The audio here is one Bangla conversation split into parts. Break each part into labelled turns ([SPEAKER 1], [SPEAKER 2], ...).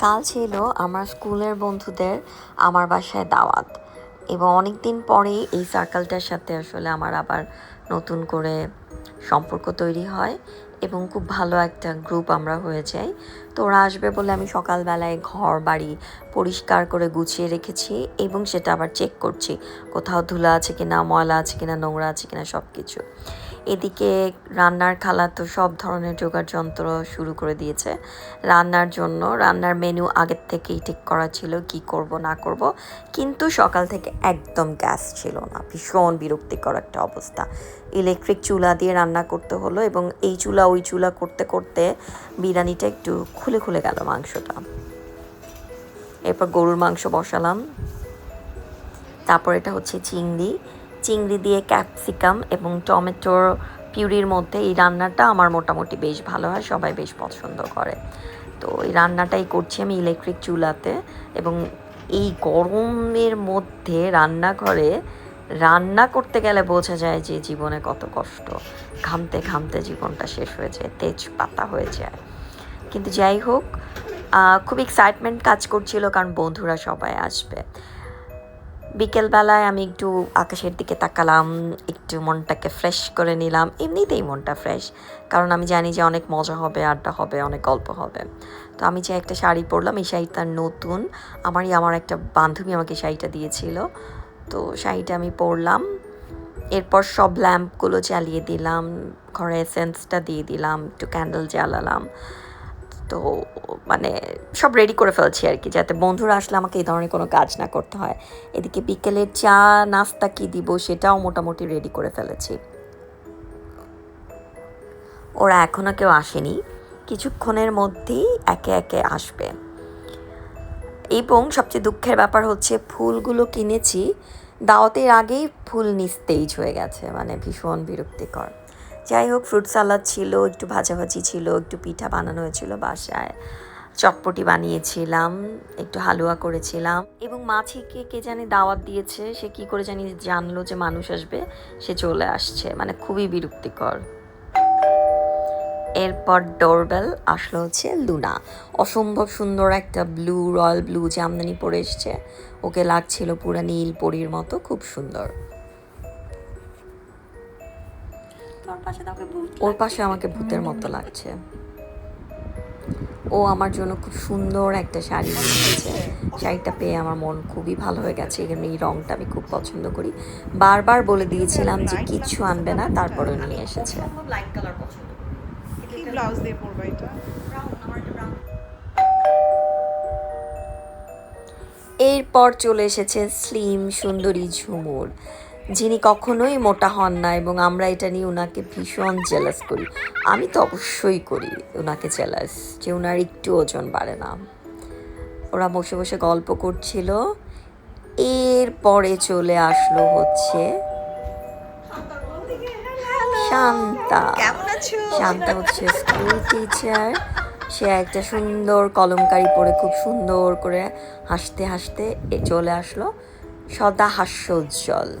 [SPEAKER 1] কাল ছিল আমার স্কুলের বন্ধুদের আমার বাসায় দাওয়াত। এবং অনেক দিন পরে এই সার্কেলটার সাথে আসলে আমার আবার নতুন করে সম্পর্ক তৈরি হয় এবং খুব ভালো একটা গ্রুপ আমরা হয়ে যাই। তো ওরা আসবে বলে আমি সকালবেলায় ঘর বাড়ি পরিষ্কার করে গুছিয়ে রেখেছি এবং সেটা আবার চেক করছি। কোথাও ধুলা আছে কিনা, ময়লা আছে কিনা, নোংরা আছে কিনা সব কিছু এদিকে রান্নার খালা তো সব ধরনের জোগাড় যন্ত্র শুরু করে দিয়েছে। রান্নার জন্য, রান্নার মেনু আগের থেকেই ঠিক করা ছিল কি করব, না করব। কিন্তু সকাল থেকে একদম গ্যাস ছিল না। ভীষণ বিরক্তিকর একটা অবস্থা। ইলেকট্রিক চুলা দিয়ে রান্না করতে হলো এবং এই চুলা, ওই চুলা করতে করতে বিরিয়ানিটা একটু খুলে খুলে গেল মাংসটা। এরপর গরুর মাংস বসালাম। তারপর এটা হচ্ছে চিংড়ি। চিংড়ি দিয়ে ক্যাপসিকাম এবং টমেটোর পিউরির মধ্যে এই রান্নাটা আমার মোটামুটি বেশ ভালো হয়, সবাই বেশ পছন্দ করে। তো এই রান্নাটাই করছি আমি ইলেকট্রিক চুলাতে এবং এই গরমের মধ্যে রান্নাঘরে রান্না করতে গেলে বোঝা যায় যে জীবনে কত কষ্ট। ঘামতে ঘামতে জীবনটা শেষ হয়ে যায়, তেজপাতা হয়ে যায়। কিন্তু যাই হোক খুব এক্সাইটমেন্ট কাজ করছিল কারণ বন্ধুরা সবাই আসবে। বিকেলবেলায় আমি একটু আকাশের দিকে তাকালাম, একটু মনটাকে ফ্রেশ করে নিলাম। এমনিতেই মনটা ফ্রেশ কারণ আমি জানি যে অনেক মজা হবে, আড্ডা হবে, অনেক গল্প হবে। তো আমি যে একটা শাড়ি পরলাম, এই শাড়িটা নতুন। আমারই, আমার একটা বান্ধবী আমাকে শাড়িটা দিয়েছিল। তো শাড়িটা আমি পরলাম। এরপর সব ল্যাম্পগুলো জ্বালিয়ে দিলাম, ঘরে এসেন্সটা দিয়ে দিলাম, একটু ক্যান্ডেল জ্বালালাম। তো মানে সব রেডি করে ফেলছি আর কি, যাতে বন্ধুরা আসলে আমাকে এই ধরনের কোনো কাজ না করতে হয়। এদিকে বিকেলের চা নাস্তা কি দিব সেটাও মোটামুটি রেডি করে ফেলেছি। ওরা এখনও কেউ আসেনি, কিছুক্ষণের মধ্যেই একে একে আসবে। এবং সবচেয়ে দুঃখের ব্যাপার হচ্ছে ফুলগুলো কিনেছি, দাওয়াতের আগেই ফুল নিস্তেজ হয়ে গেছে মানে ভীষণ বিরক্তিকর। যাই হোক ফ্রুট সালাদ ছিল, একটু ভাজাভাজি ছিল, একটু পিঠা বানানো হয়েছিল বাসায়। চটপটি বানিয়েছিলাম, একটু হালুয়া করেছিলাম। এবং মাছিকে কে জানি দাওয়াত দিয়েছে, সে কি করে জানি জানলো যে মানুষ আসবে, সে চলে আসছে। মানে খুবই বিরক্তিকর। এরপর ডোরবেল আসলো হচ্ছে লুনা। অসম্ভব সুন্দর একটা ব্লু রয়্যাল ব্লু জামদানি পরে এসছে, ওকে লাগছিল পুরা নীল পরীর মতো, খুব সুন্দর। ওর পাশে আমাকে ভূতের মতো লাগছে। ও আমার জন্য খুব সুন্দর একটা শাড়ি নিয়েছে শাড়িটা পেয়ে আমার মন খুবই ভালো হয়ে গেছে। এখানে এই রংটা আমি খুব পছন্দ করি। বারবার বলে দিয়েছিলাম যে কিচ্ছু আনবে না তারপরেও নিয়ে এসেছে।
[SPEAKER 2] কি ব্লাউজ দিয়ে পরবা এটা?
[SPEAKER 1] এরপর চলে এসেছে স্লিম সুন্দরী ঝুমুর। যিনি কখনোই মোটা হন না এবং আমরা এটা নিয়ে ওনাকে ভীষণ জেলাস করি। আমি তো অবশ্যই করি ওনাকে জেলাস যে ওনার একটু ওজন বাড়ে না। ওরা বসে বসে গল্প করছিল। এরপরে চলে আসলো হচ্ছে শান্তা। শান্তা হচ্ছে স্কুল টিচার সে একটা সুন্দর কলমকারি পরে খুব সুন্দর করে হাসতে হাসতে এ চলে আসলো। সদা হাস্যোজ্জ্বল।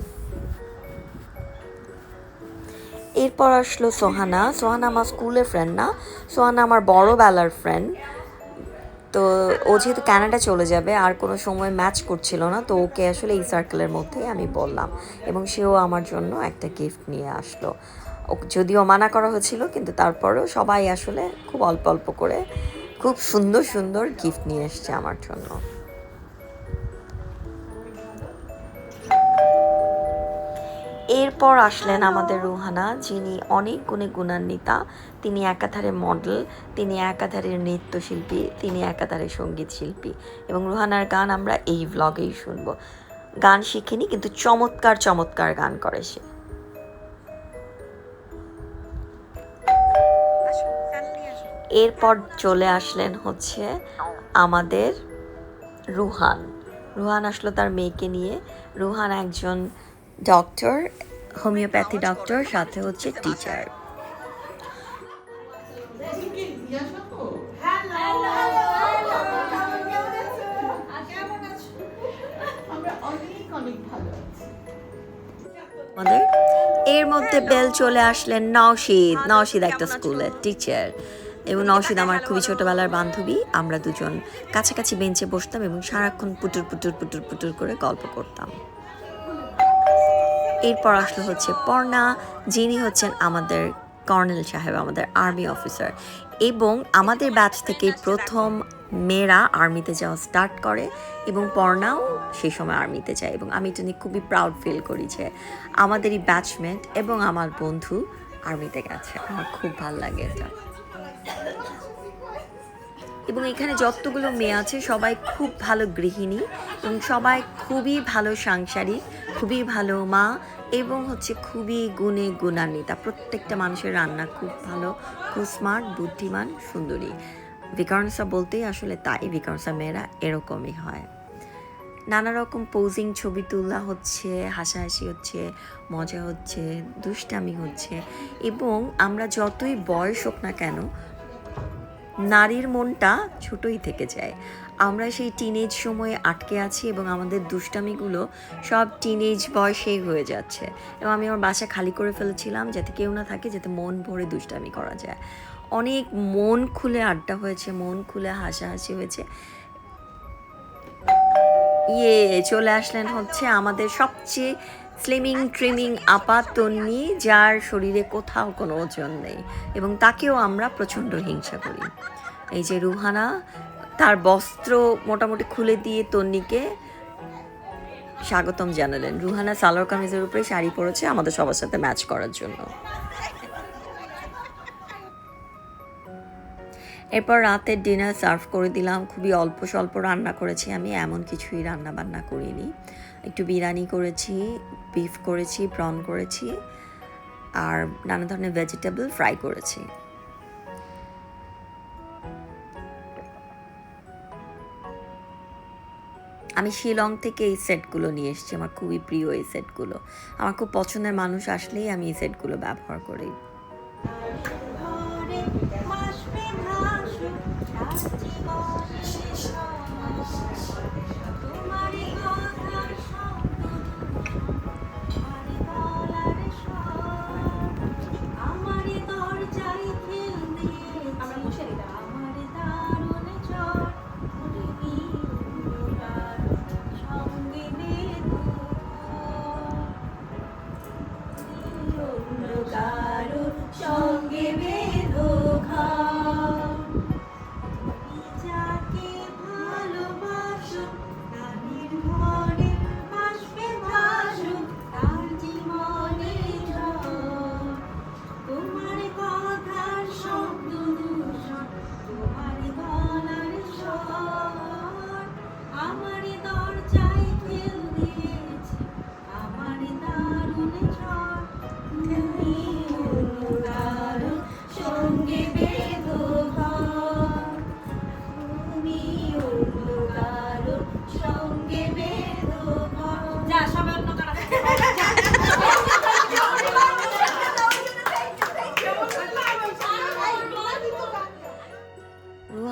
[SPEAKER 1] এরপর আসলো সোহানা। সোহানা আমার স্কুলের ফ্রেন্ড না। সোহানা আমার বড় বেলার ফ্রেন্ড তো ও যেহেতু ক্যানাডা চলে যাবে, আর কোনো সময় ম্যাচ করছিল না, তো ওকে আসলে এই সার্কেলের মধ্যেই আমি বললাম। এবং সেও আমার জন্য একটা গিফট নিয়ে আসলো। ও যদিও মানা করা হয়েছিল, কিন্তু তারপরেও সবাই আসলে খুব অল্প অল্প করে খুব সুন্দর সুন্দর গিফট নিয়ে এসছে আমার জন্য। এরপর আসলেন আমাদের রুহানা, যিনি অনেক গুণে গুণান্বিতা। তিনি একাধারে মডেল, তিনি একাধারে নৃত্যশিল্পী, তিনি একাধারে সংগীত শিল্পী এবং রুহানার গান আমরা এই ভ্লগেই শুনব। গান শিখিনি, কিন্তু চমৎকার চমৎকার গান করে সে। এরপর চলে আসলেন হচ্ছে আমাদের রুহান। রুহান আসলো তার মেয়েকে নিয়ে। রুহান একজন ডক্টর হোমিওপ্যাথি ডক্টর সাথে হচ্ছে টিচার আমাদের। এর মধ্যে বেল চলে আসলেন নওশিদ। নওশিদ একটা স্কুলের টিচার এবং নওশিদ আমার খুবই ছোটবেলার বান্ধবী। আমরা দুজন কাছাকাছি বেঞ্চে বসতাম এবং সারাক্ষণ পুটুর পুটুর পুটুর পুটুর করে গল্প করতাম। এরপর আসলো হচ্ছে পর্ণা, যিনি হচ্ছেন আমাদের কর্নেল সাহেব, আমাদের আর্মি অফিসার। এবং আমাদের ব্যাচ থেকে প্রথম মেয়েরা আর্মিতে যাওয়া স্টার্ট করে এবং পর্ণাও সেই সময় আর্মিতে যায়। এবং আমি এটা নিয়ে খুবই প্রাউড ফিল করি যে আমাদেরই ব্যাচমেট এবং আমার বন্ধু আর্মিতে গেছে। আমার খুব ভালো লাগে এটা। এবং এখানে যতগুলো মেয়ে আছে, সবাই খুব ভালো গৃহিণী এবং সবাই খুবই ভালো সাংসারিক। খুবই ভালো মা এবং হচ্ছে খুবই গুণে গুণান্বিতা। প্রত্যেকটা মানুষের রান্না খুব ভালো, খুব স্মার্ট বুদ্ধিমান, সুন্দরী। ভিকারণসা বলতেই আসলে তাই ভিকারণসা মেয়েরা এরকমই হয়। নানা রকম পোজিং ছবি তোলা হচ্ছে, হাসাহাসি হচ্ছে, মজা হচ্ছে, দুষ্টামি হচ্ছে এবং আমরা যতই বয়স হোক না কেন নারীর মনটা ছোটই থেকে যায়। আমরা সেই টিনেজ সময়ে আটকে আছি এবং আমাদের দুষ্টামিগুলো সব টিনেজ বয়সেই হয়ে যাচ্ছে। এবং আমি আমার বাসা খালি করে ফেলেছিলাম যাতে কেউ না থাকে, যাতে মন ভরে দুষ্টামি করা যায়। অনেক মন খুলে আড্ডা হয়েছে, মন খুলে হাসাহাসি হয়েছে। ইয়ে চলে আসলেন হচ্ছে আমাদের সবচেয়ে স্লিমিং, ট্রিমিং আপা তন্নি যার শরীরে কোথাও কোনো ওজন নেই এবং তাকেও আমরা প্রচণ্ড হিংসা করি। এই যে রুহানা, তার বস্ত্র মোটামুটি খুলে দিয়ে তন্নিকে স্বাগতম জানালেন। রুহানা সালোয়ার কামিজের উপরে শাড়ি পরেছে আমাদের সবার সাথে ম্যাচ করার জন্য। এরপর রাতের ডিনার সার্ভ করে দিলাম। খুবই অল্প স্বল্প রান্না করেছি আমি, এমন কিছুই রান্না বান্না করিনি। একটু বিরিয়ানি করেছি বিফ করেছি প্রন করেছি, আর নানা ধরনের ভেজিটেবল ফ্রাই করেছি। আমি শিলং থেকে এই সেটগুলো নিয়ে এসেছি, আমার খুবই প্রিয় এই সেটগুলো। আমার খুব পছন্দের মানুষ আসলেই আমি এই সেটগুলো ব্যবহার করি।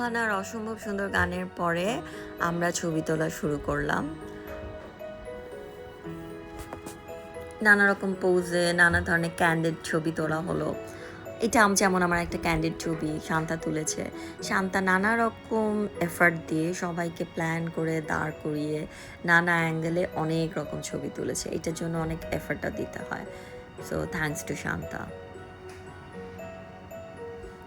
[SPEAKER 1] রুহানার অসম্ভব সুন্দর গানের পরে আমরা ছবি তোলা শুরু করলাম। নানা রকম পোজে নানা ধরনের ক্যান্ডিড ছবি তোলা হলো। এটা আম যেমন আমার একটা ক্যান্ডিড ছবি, শান্তা তুলেছে। শান্তা নানা রকম এফার্ট দিয়ে সবাইকে প্ল্যান করে দাঁড় করিয়ে নানা অ্যাঙ্গেলে অনেক রকম ছবি তুলেছে। এটার জন্য অনেক এফার্টটা দিতে হয়। So thanks to Shanta.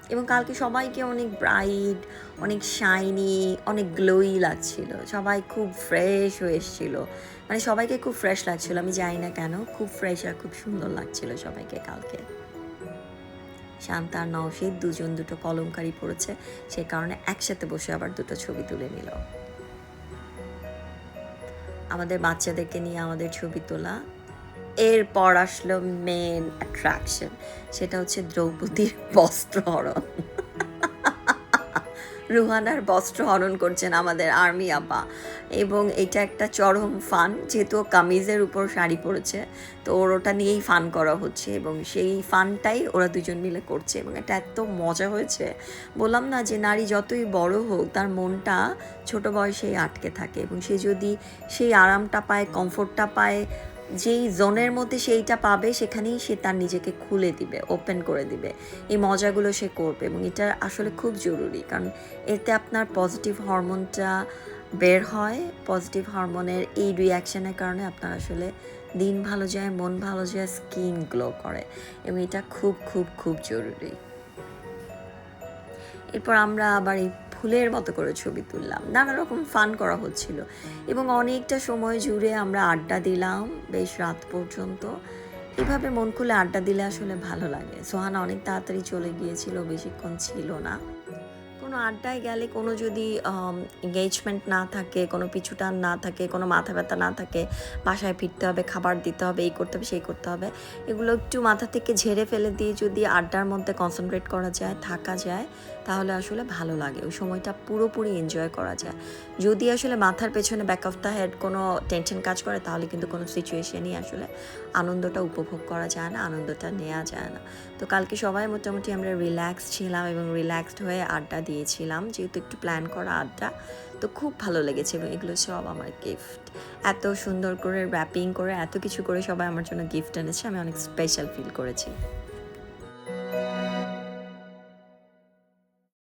[SPEAKER 1] এবং কালকে সবাইকে অনেক ব্রাইট অনেক শাইনি অনেক গ্লোই লাগছিল। সবাই খুব ফ্রেশ হয়ে এসেছিল। মানে সবাইকে খুব ফ্রেশ লাগছিল, আমি জানি না কেন। খুব ফ্রেশ আর খুব সুন্দর লাগছিল সবাইকে কালকে। শান্তা আর নওশিদ দুজন দুটো কলমকারি পড়েছে, সে কারণে একসাথে বসে আবার দুটো ছবি তুলে নিল। আমাদের বাচ্চাদেরকে নিয়ে আমাদের ছবি তোলা এরপর আসলো মেন অ্যাট্রাকশন সেটা হচ্ছে দ্রৌপদীর বস্ত্রহরণ রুহানার বস্ত্র হরণ করছেন আমাদের আর্মি আপা। এবং এটা একটা চরম ফান যেহেতু কামিজের উপর শাড়ি পরেছে, তো ওর ওটা নিয়েই ফান করা হচ্ছে এবং সেই ফানটাই ওরা দুজন মিলে করছে এবং এটা এত মজা হয়েছে। বললাম না যে নারী যতই বড় হোক, তার মনটা ছোট বয়সেই আটকে থাকে এবং সে যদি সেই আরামটা পায় কমফোর্টটা পায় যেই জোনের মধ্যে সেইটা পাবে, সেখানেই সে তার নিজেকে খুলে দিবে ওপেন করে দিবে। এই মজাগুলো সে করবে এবং এটা আসলে খুব জরুরি কারণ এতে আপনার পজিটিভ হরমোনটা বের হয়। পজিটিভ হরমোনের এই রিয়াকশনের কারণে আপনার আসলে দিন ভালো যায়, মন ভালো যায় স্কিন গ্লো করে এবং এটা খুব খুব খুব জরুরি। এরপর আমরা আবার এই ফুলের মতো করে ছবি তুললাম। নানা রকম ফান করা হচ্ছিল। এবং অনেকটা সময় জুড়ে আমরা আড্ডা দিলাম বেশ রাত পর্যন্ত। এভাবে মন খুলে আড্ডা দিলে আসলে ভালো লাগে। সোহানা অনেক তাড়াতাড়ি চলে গিয়েছিল, বেশিক্ষণ ছিল না। কোনো আড্ডায় গেলে কোনো যদি এঙ্গেজমেন্ট না থাকে, কোনো পিছুটান না থাকে, কোনো মাথা ব্যথা না থাকে, বাসায় ফিরতে হবে, খাবার দিতে হবে, এই করতে হবে, সেই করতে হবে, এগুলো একটু মাথা থেকে ঝেড়ে ফেলে দিয়ে যদি আড্ডার মধ্যে কনসেন্ট্রেট করা যায়, থাকা যায় তাহলে আসলে ভালো লাগে। ওই সময়টা পুরোপুরি এনজয় করা যায়। যদি আসলে মাথার পেছনে ব্যাক অফ দ্য হেড কোনো টেনশন কাজ করে, তাহলে কিন্তু কোনো সিচুয়েশনই আসলে আনন্দটা উপভোগ করা যায় না, আনন্দটা নেওয়া যায় না। তো কালকে সবাই মোটামুটি আমরা রিল্যাক্স ছিলাম এবং রিল্যাক্সড হয়ে আড্ডা দিয়েছিলাম। যেহেতু একটু প্ল্যান করা আড্ডা, তো খুব ভালো লেগেছে এবং এগুলো সব আমার গিফট এত সুন্দর করে র্যাপিং করে, এত কিছু করে সবাই আমার জন্য গিফট এনেছে, আমি অনেক স্পেশাল ফিল করেছি।